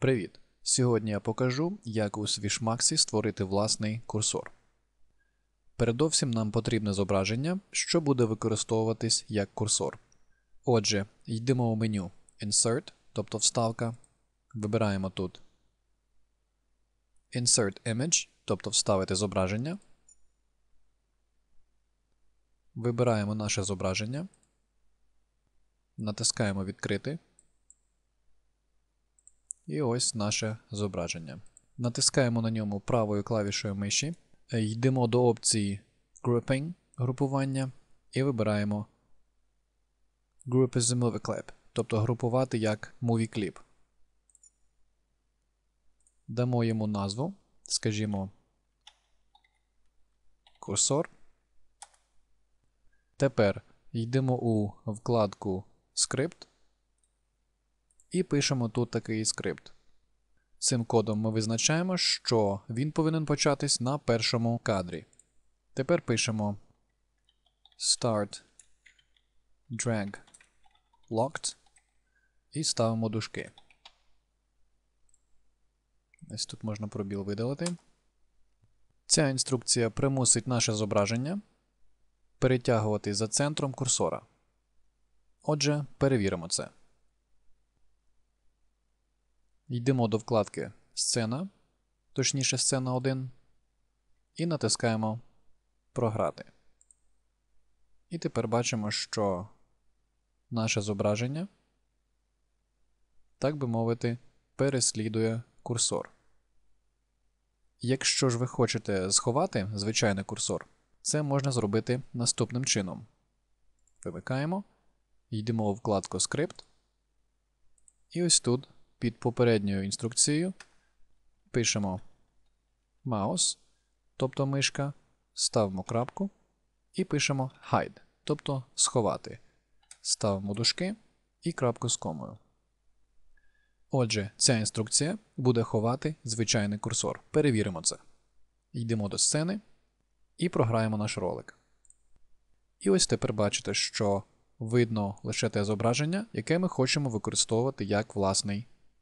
Привіт! Сьогодні я покажу, як у Swishmax створити власний курсор. Передовсім нам потрібне зображення, що буде використовуватись як курсор. Отже, йдемо у меню Insert, тобто вставка. Вибираємо тут Insert Image, тобто вставити зображення. Вибираємо наше зображення. Натискаємо Відкрити. І ось наше зображення. Натискаємо на ньому правою клавішою миші, е, йдемо до опції Grouping групування і вибираємо Group as a Movie Clip, тобто групувати як Movie Clip. Дамо йому назву, скажімо, курсор. Тепер йдемо у вкладку Script і пишемо тут такий скрипт. Цим кодом ми визначаємо, що він повинен початись на першому кадрі. Тепер пишемо start drag locked і ставимо дужки. Ось тут можна пробіл видалити. Ця інструкція примусить наше зображення перетягувати за центром курсора. Отже, перевіримо це. Йдемо до вкладки Сцена, точніше сцена 1, і натискаємо Програти. І тепер бачимо, що наше зображення, так би мовити, переслідує курсор. Якщо ж ви хочете сховати звичайний курсор, це можна зробити наступним чином. Вимикаємо, йдемо у вкладку Скрипт. І ось тут під попередньою інструкцією пишемо mouse, тобто мишка, ставимо крапку і пишемо hide, тобто сховати. Ставимо дужки і крапку з комою. Отже, ця інструкція буде ховати звичайний курсор. Перевіримо це. Йдемо до сцени і програємо наш ролик. І ось тепер бачите, що видно лише те зображення, яке ми хочемо використовувати як власний